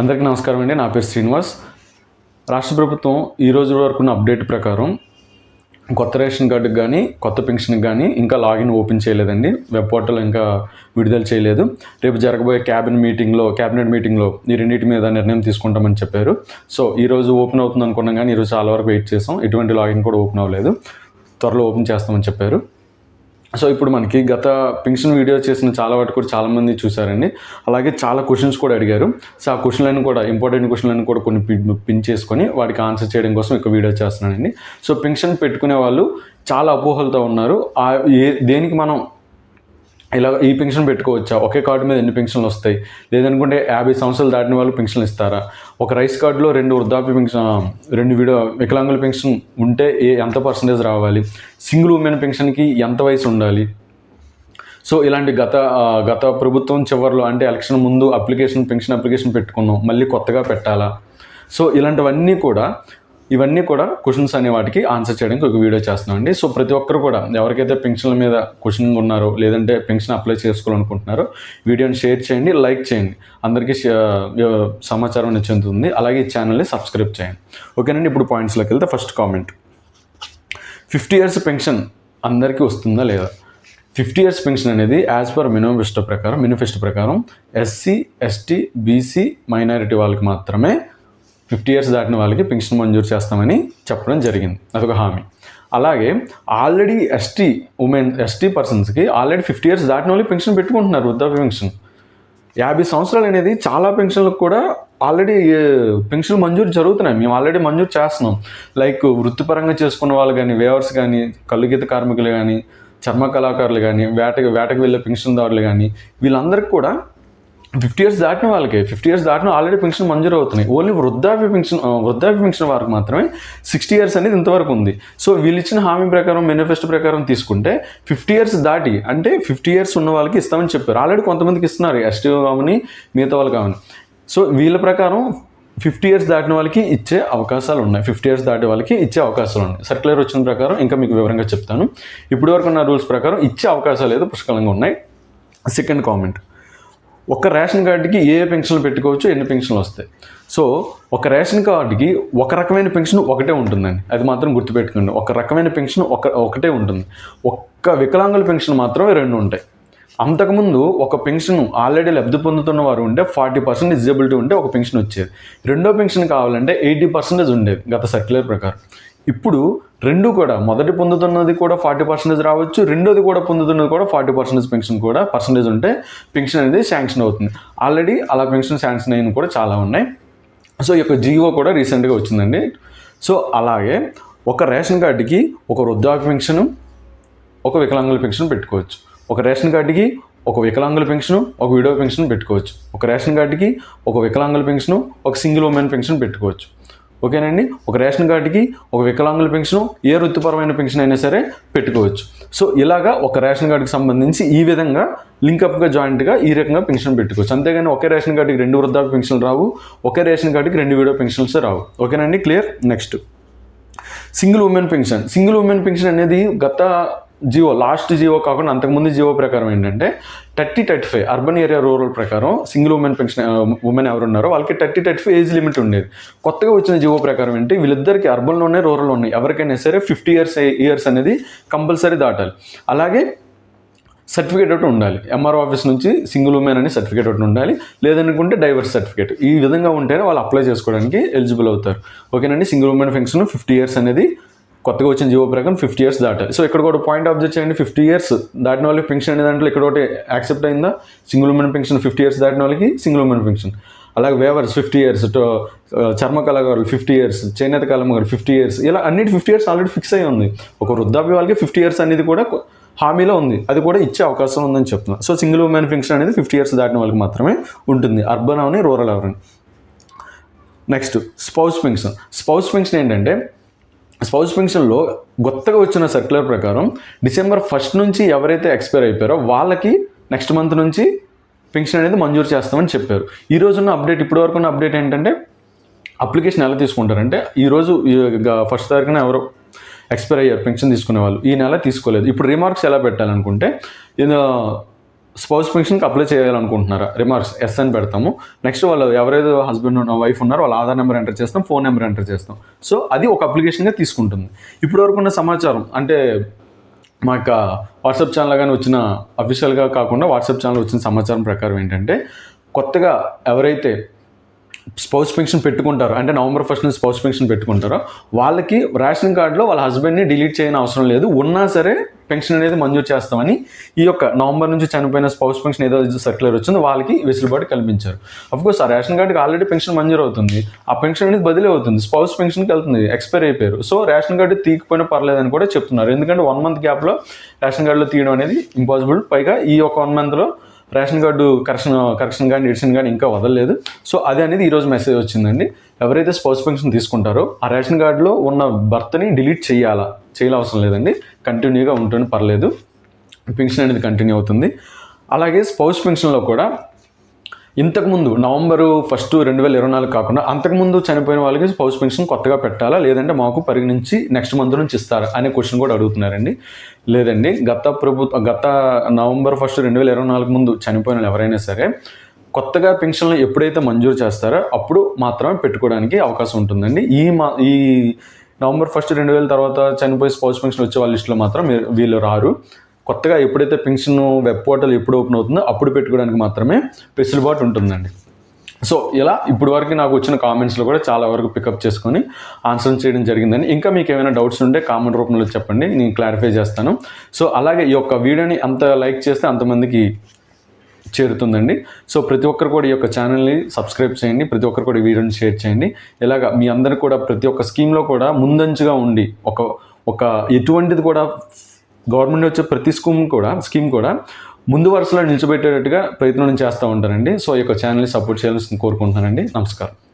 అందరికీ నమస్కారం అండి. నా పేరు శ్రీనివాస్. రాష్ట్ర ప్రభుత్వం ఈ రోజు వరకు ఉన్న అప్డేట్ ప్రకారం కొత్త రేషన్ కార్డుకి కానీ కొత్త పెన్షన్కి కానీ ఇంకా లాగిన్ ఓపెన్ చేయలేదండి. వెబ్ పోర్టల్ ఇంకా విడుదల చేయలేదు. రేపు జరగబోయే క్యాబినెట్ మీటింగ్లో క్యాబినెట్ మీటింగ్లో ఈ రెండింటి మీద నిర్ణయం తీసుకుంటామని చెప్పారు. సో ఈ రోజు ఓపెన్ అవుతుంది అనుకున్నాం కానీ ఈరోజు చాలా వరకు వెయిట్ చేసాం. ఎటువంటి లాగిన్ కూడా ఓపెన్ అవ్వలేదు. త్వరలో ఓపెన్ చేస్తామని చెప్పారు. సో ఇప్పుడు మనకి గత పెన్షన్ వీడియో చేసిన చాలా వాటి కూడా చాలామంది చూసారండి అలాగే చాలా క్వశ్చన్స్ కూడా అడిగారు. సో ఆ క్వశ్చన్లను కూడా ఇంపార్టెంట్ క్వశ్చన్లను కూడా కొన్ని పిన్ పిన్ చేసుకొని వాటికి ఆన్సర్ చేయడం కోసం ఇక వీడియో చేస్తున్నానండి. సో పెన్షన్ పెట్టుకునే వాళ్ళు చాలా అపోహలతో ఉన్నారు. ఆ ఏ దేనికి మనం ఇలా ఈ పెన్షన్ పెట్టుకోవచ్చా? ఒకే కార్డు మీద ఎన్ని పెన్షన్లు వస్తాయి? లేదనుకుంటే యాభై సంవత్సరాలు దాటిన వాళ్ళు పెన్షన్లు ఇస్తారా? ఒక రైస్ కార్డులో రెండు వృద్ధాప్య పెన్షన్ రెండు విడో వికలాంగుల పెన్షన్ ఉంటే ఏ ఎంత పర్సంటేజ్ రావాలి? సింగిల్ ఉమెన్ పెన్షన్కి ఎంత వయసు ఉండాలి? సో ఇలాంటి గత గత ప్రభుత్వం చివరిలో అంటే ఎలక్షన్ ముందు అప్లికేషన్ పెన్షన్ అప్లికేషన్ పెట్టుకున్నాం. మళ్ళీ కొత్తగా పెట్టాలా? సో ఇలాంటివన్నీ కూడా ఇవన్నీ కూడా క్వశ్చన్స్ అనే వాటికి ఆన్సర్ చేయడానికి ఒక వీడియో చేస్తున్నామండి సో ప్రతి ఒక్కరు కూడా ఎవరికైతే పెన్షన్ల మీద క్వశ్చన్ ఉన్నారో లేదంటే పెన్షన్ అప్లై చేసుకోవాలనుకుంటున్నారో వీడియోని షేర్ చేయండి లైక్ చేయండి. అందరికీ షే- సమాచారం అనేది చెందుతుంది. అలాగే ఈ ఛానల్ని సబ్స్క్రైబ్ చేయండి. ఓకేనండి ఇప్పుడు పాయింట్స్లోకి వెళ్తే first comment fifty years pension అందరికీ వస్తుందా లేదా? ఫిఫ్టీ ఇయర్స్ పెన్షన్ అనేది యాజ్ పర్ మేనిఫెస్టో ప్రకారం మినిఫెస్టో ప్రకారం ఎస్సీ ఎస్టీ బీసీ మైనారిటీ వాళ్ళకి మాత్రమే ఫిఫ్టీ ఇయర్స్ దాటిన వాళ్ళకి పెన్షన్ మంజూరు చేస్తామని చెప్పడం జరిగింది. అదొక హామీ. అలాగే ఆల్రెడీ ఎస్టీ ఉమెన్ ఎస్టీ పర్సన్స్కి ఆల్రెడీ ఫిఫ్టీ ఇయర్స్ దాటిన వాళ్ళకి పెన్షన్ పెట్టుకుంటున్నారు వృద్ధాప్య పెన్షన్ యాభై సంవత్సరాలు అనేది చాలా పెన్షన్లకు కూడా ఆల్రెడీ పెన్షన్ మంజూరు జరుగుతున్నాయి. మేము ఆల్రెడీ మంజూరు చేస్తున్నాం. లైక్ వృత్తిపరంగా చేసుకున్న వాళ్ళు కానీ వేవర్స్ కానీ కలుగీత కార్మికులు కానీ చర్మ కళాకారులు కానీ వేటకి వేటకు వెళ్ళే పెన్షన్దారులు కానీ వీళ్ళందరికీ కూడా ఫిఫ్టీ ఇయర్స్ దాటిన వాళ్ళకి ఫిఫ్టీ ఇయర్స్ దాటిన ఆల్రెడీ పెన్షన్ మంజూరు అవుతున్నాయి. ఓన్లీ వృద్ధాప్య పెన్షన్ వృద్ధాప్య పెన్షన్ వారికి మాత్రమే సిక్స్టీ ఇయర్స్ అనేది ఇంతవరకు ఉంది. సో వీళ్ళు ఇచ్చిన హామీ ప్రకారం మేనిఫెస్టో ప్రకారం తీసుకుంటే ఫిఫ్టీ ఇయర్స్ దాటి అంటే ఫిఫ్టీ ఇయర్స్ ఉన్న వాళ్ళకి ఇస్తామని చెప్పారు. ఆల్రెడీ కొంతమందికి ఇస్తున్నారు ఎస్టీ కావని మిగతా వాళ్ళు కావని. సో వీళ్ళ ప్రకారం ఫిఫ్టీ ఇయర్స్ దాటిన వాళ్ళకి ఇచ్చే అవకాశాలు ఉన్నాయి. ఫిఫ్టీ ఇయర్స్ దాటి వాళ్ళకి ఇచ్చే అవకాశాలు ఉన్నాయి. సర్క్యులర్ వచ్చిన ప్రకారం ఇంకా మీకు వివరంగా చెప్తాను. ఇప్పటివరకు ఉన్న రూల్స్ ప్రకారం ఇచ్చే అవకాశాలు ఏదో పుష్కలంగా ఉన్నాయి. సెకండ్ కామెంట్ ఒక రేషన్ కార్డుకి ఏ ఏ పెన్షన్లు పెట్టుకోవచ్చు ఎన్ని పెన్షన్లు వస్తాయి. సో ఒక రేషన్ కార్డుకి ఒక రకమైన పెన్షన్ ఒకటే ఉంటుందండి. అది మాత్రం గుర్తుపెట్టుకోండి. ఒక రకమైన పెన్షన్ ఒక ఒకటే ఉంటుంది. ఒక్క వికలాంగుల పెన్షన్ మాత్రమే రెండు ఉంటాయి. అంతకుముందు ఒక పెన్షన్ ఆల్రెడీ లబ్ధి పొందుతున్న వారు ఉంటే ఫార్టీ పర్సెంట్ డిజబిలిటీ ఉంటే ఒక పెన్షన్ వచ్చేది. రెండో పెన్షన్ కావాలంటే ఎయిటీ పర్సెంటేజ్ ఉండేది గత సర్క్యులర్ ప్రకారం. ఇప్పుడు రెండు కూడా మొదటి పొందుతున్నది కూడా ఫార్టీ పర్సెంటేజ్ రావచ్చు రెండోది కూడా పొందుతున్నది కూడా ఫార్టీ పర్సెంటేజ్ పెన్షన్ కూడా పర్సెంటేజ్ ఉంటే పెన్షన్ అనేది శాంక్షన్ అవుతుంది. ఆల్రెడీ అలా పెన్షన్ శాంక్షన్ అయిన కూడా చాలా ఉన్నాయి. సో ఈ యొక్క జియో కూడా రీసెంట్గా వచ్చిందండి. సో అలాగే ఒక రేషన్ కార్డుకి ఒక వృద్ధాప్య పెన్షన్ ఒక వికలాంగుల పెన్షన్ పెట్టుకోవచ్చు. ఒక రేషన్ కార్డుకి ఒక వికలాంగుల పెన్షన్ ఒక విడో పెన్షన్ పెట్టుకోవచ్చు. ఒక రేషన్ కార్డుకి ఒక వికలాంగుల పెన్షన్ ఒక సింగిల్ ఉమెన్ పెన్షన్ పెట్టుకోవచ్చు. ఓకేనండి? ఒక రేషన్ కార్డుకి ఒక వికలాంగుల పెన్షన్ ఏ వృత్తిపరమైన పెన్షన్ అయినా సరే పెట్టుకోవచ్చు. సో ఇలాగా ఒక రేషన్ కార్డుకి సంబంధించి ఈ విధంగా లింకప్గా జాయింట్గా ఈ రకంగా పెన్షన్ పెట్టుకోవచ్చు. అంతేగాని ఒకే రేషన్ కార్డుకి రెండు వృద్ధాప్య పెన్షన్లు రావు ఒకే రేషన్ కార్డుకి రెండు విడో పెన్షన్స్ రావు. ఓకేనండి? Clear? Next. Single women pension. Single women pension అనేది గత జియో లాస్ట్ జియో కాకుండా అంతకుముందు జియో ప్రకారం ఏంటంటే thirty thirty five urban area rural ప్రకారం సింగిల్ ఉమెన్ పెన్షన్ ఉమెన్ ఎవరు ఉన్నారో వాళ్ళకి thirty thirty five age limit ఉండేది. కొత్తగా వచ్చిన జియో ప్రకారం ఏంటి వీళ్ళిద్దరికి అర్బన్లో ఉన్నాయి రూరల్ ఉన్నాయి ఎవరికైనా సరే ఫిఫ్టీ ఇయర్స్ ఇయర్స్ అనేది కంపల్సరీ దాటాలి. అలాగే సర్టిఫికేట్ ఒకటి ఉండాలి. ఎంఆర్ఓ ఆఫీస్ నుంచి సింగిల్ ఉమెన్ అని సర్టిఫికేట్ ఒకటి ఉండాలి. లేదనుకుంటే డైవర్స్ సర్టిఫికేట్. ఈ విధంగా ఉంటేనే వాళ్ళు అప్లై చేసుకోవడానికి ఎలిజిబుల్ అవుతారు. ఓకేనండి single women pension fifty years అనేది కొత్తగా వచ్చిన జీవో ప్రకారం ఫిఫ్టీ ఇయర్స్ దాటాలి. సో ఇక్కడ కూడా పాయింట్ ఆబ్జెక్ట్ చేయండి ఫిఫ్టీ ఇయర్స్ దాటిన వాళ్ళకి పెన్షన్ అనే దాంట్లో ఇక్కడ ఒకటి యాక్సెప్ట్ అయిందా? Single women pension fifty years దాటిన వాళ్ళకి సింగిల్ ఉమెన్ పెన్షన్. అలాగే వేవర్స్ ఫిఫ్టీ ఇయర్స్ చర్మ కళాకారులు ఫిఫ్టీ ఇయర్స్ చేనేత కళాకారులు ఫిఫ్టీ ఇయర్స్ ఇలా అన్నిటి ఫిఫ్టీ ఇయర్స్ ఆల్రెడీ ఫిక్స్ అయి ఉంది. ఒక వృద్ధాప్య వాళ్ళకి ఫిఫ్టీ ఇయర్స్ అనేది కూడా హామీలో ఉంది. అది కూడా ఇచ్చే అవకాశం ఉందని చెప్తున్నాను సో సింగిల్ ఉమెన్ పెన్షన్ అనేది ఫిఫ్టీ ఇయర్స్ దాటిన వాళ్ళకి మాత్రమే ఉంటుంది. అర్బన్ అవని రూరల్ అవని. Next spouse pension. Spouse pension ఏంటంటే స్పౌస్ పెన్షన్లో కొత్తగా వచ్చిన సర్క్యులర్ ప్రకారం డిసెంబర్ ఫస్ట్ నుంచి ఎవరైతే ఎక్స్పైర్ అయిపోయారో వాళ్ళకి నెక్స్ట్ మంత్ నుంచి పెన్షన్ అనేది మంజూరు చేస్తామని చెప్పారు. ఈ రోజున్న అప్డేట్ ఇప్పటి వరకు ఉన్న అప్డేట్ ఏంటంటే అప్లికేషన్ ఎలా తీసుకుంటారంటే ఈరోజు ఫస్ట్ తారీఖున ఎవరు ఎక్స్పైర్ అయ్యారు పెన్షన్ తీసుకునే వాళ్ళు. ఈ నెల తీసుకోలేదు. ఇప్పుడు రిమార్క్స్ ఎలా పెట్టాలనుకుంటే స్పౌస్ పెన్షన్కి అప్లై చేయాలనుకుంటున్నారా? రిమార్క్స్ ఎస్ అని పెడతాము. నెక్స్ట్ వాళ్ళు ఎవరైతే హస్బెండ్ ఉన్న వైఫ్ ఉన్నారో వాళ్ళ ఆధార్ నెంబర్ ఎంటర్ చేస్తాం ఫోన్ నెంబర్ ఎంటర్ చేస్తాం. సో అది ఒక అప్లికేషన్గా తీసుకుంటుంది. ఇప్పటి వరకు ఉన్న సమాచారం అంటే మా యొక్క వాట్సాప్ ఛానల్ కానీ వచ్చిన అఫీషియల్గా కాకుండా వాట్సాప్ ఛానల్ వచ్చిన సమాచారం ప్రకారం ఏంటంటే కొత్తగా ఎవరైతే స్పౌస్ పెన్షన్ పెట్టుకుంటారో అంటే నవంబర్ ఫస్ట్ నుంచి స్పౌస్ పెన్షన్ పెట్టుకుంటారో వాళ్ళకి రేషన్ కార్డులో వాళ్ళ హస్బెండ్ని డిలీట్ చేయని అవసరం లేదు. ఉన్నా సరే పెన్షన్ అనేది మంజూరు చేస్తామని ఈ యొక్క నవంబర్ నుంచి చనిపోయిన స్పౌస్ పెన్షన్ ఏదో సర్క్యులర్ వచ్చిందో వాళ్ళకి వెసులుబాటు కల్పించారు. అఫ్కోర్స్ ఆ రేషన్ కార్డుకి ఆల్రెడీ పెన్షన్ మంజూరు అవుతుంది. ఆ పెన్షన్ అనేది బదిలీ అవుతుంది. స్పౌస్ పెన్షన్కి వెళ్తుంది ఎక్స్పైర్ అయిపోయారు. సో రేషన్ కార్డు తీయకపోయినా పర్లేదని కూడా చెప్తున్నారు. ఎందుకంటే వన్ మంత్ గ్యాప్లో రేషన్ కార్డులో తీయడం అనేది ఇంపాసిబుల్ పైగా ఈ ఒక వన్ మంత్లో రేషన్ కార్డు కరెక్షన్ కరెక్షన్ కానీ ఎడిషన్ కానీ ఇంకా వదలలేదు. సో అదే అనేది ఈరోజు మెసేజ్ వచ్చిందండి. ఎవరైతే స్పౌస్ పెన్షన్ తీసుకుంటారో ఆ రేషన్ కార్డులో ఉన్న భర్తని డిలీట్ చేయాలా? చేయాల్సిన లేదండి. కంటిన్యూగా ఉంటుంది పర్లేదు. పెన్షన్ అనేది కంటిన్యూ అవుతుంది. అలాగే స్పౌస్ పెన్షన్లో కూడా ఇంతకుముందు నవంబరు ఫస్ట్ రెండు వేల ఇరవై నాలుగు కాకుండా అంతకుముందు చనిపోయిన వాళ్ళకి స్పౌస్ పెన్షన్ కొత్తగా పెట్టాలా? లేదంటే మాకు పరిగణించి నెక్స్ట్ మంత్ నుంచి ఇస్తారా? అనే క్వశ్చన్ కూడా అడుగుతున్నారండి. లేదండి. గత ప్రభుత్వ గత నవంబర్ ఫస్ట్ రెండు వేల ఇరవై నాలుగు ముందు చనిపోయిన వాళ్ళు ఎవరైనా సరే కొత్తగా పెన్షన్లు ఎప్పుడైతే మంజూరు చేస్తారో అప్పుడు మాత్రమే పెట్టుకోవడానికి అవకాశం ఉంటుందండి. ఈ మా ఈ నవంబర్ ఫస్ట్ రెండు వేల తర్వాత చనిపోయి స్పౌస్ పెన్షన్ వచ్చే వాళ్ళ లిస్టులో మాత్రం వీళ్ళు రారు. కొత్తగా ఎప్పుడైతే పెన్షన్ వెబ్ పోర్టల్ ఎప్పుడు ఓపెన్ అవుతుందో అప్పుడు పెట్టుకోవడానికి మాత్రమే వెసులుబాటు ఉంటుందండి. సో ఇలా ఇప్పుడు వరకు నాకు వచ్చిన కామెంట్స్లో కూడా చాలా వరకు పికప్ చేసుకొని ఆన్సర్ చేయడం జరిగిందని ఇంకా మీకు ఏమైనా డౌట్స్ ఉంటే కామెంట్ రూపంలో చెప్పండి నేను క్లారిఫై చేస్తాను. సో అలాగే ఈ యొక్క వీడియోని అంత లైక్ చేస్తే అంతమందికి చేరుతుందండి. సో ప్రతి ఒక్కరు కూడా ఈ యొక్క ఛానల్ని సబ్స్క్రైబ్ చేయండి. ప్రతి ఒక్కరు కూడా ఈ వీడియోని షేర్ చేయండి. ఇలాగ మీ అందరు కూడా ప్రతి ఒక్క స్కీమ్లో కూడా ముందంచుగా ఉండి ఒక ఒక ఎటువంటిది కూడా గవర్నమెంట్ వచ్చే ప్రతి స్కీమ్ కూడా స్కీమ్ కూడా ముందు వరుసలో నిలిచిపెట్టేటట్టుగా ప్రయత్నం చేస్తూ ఉంటానండి. సో ఈ యొక్క ఛానల్ని సపోర్ట్ చేయాల్సింది కోరుకుంటున్నానండి. నమస్కారం.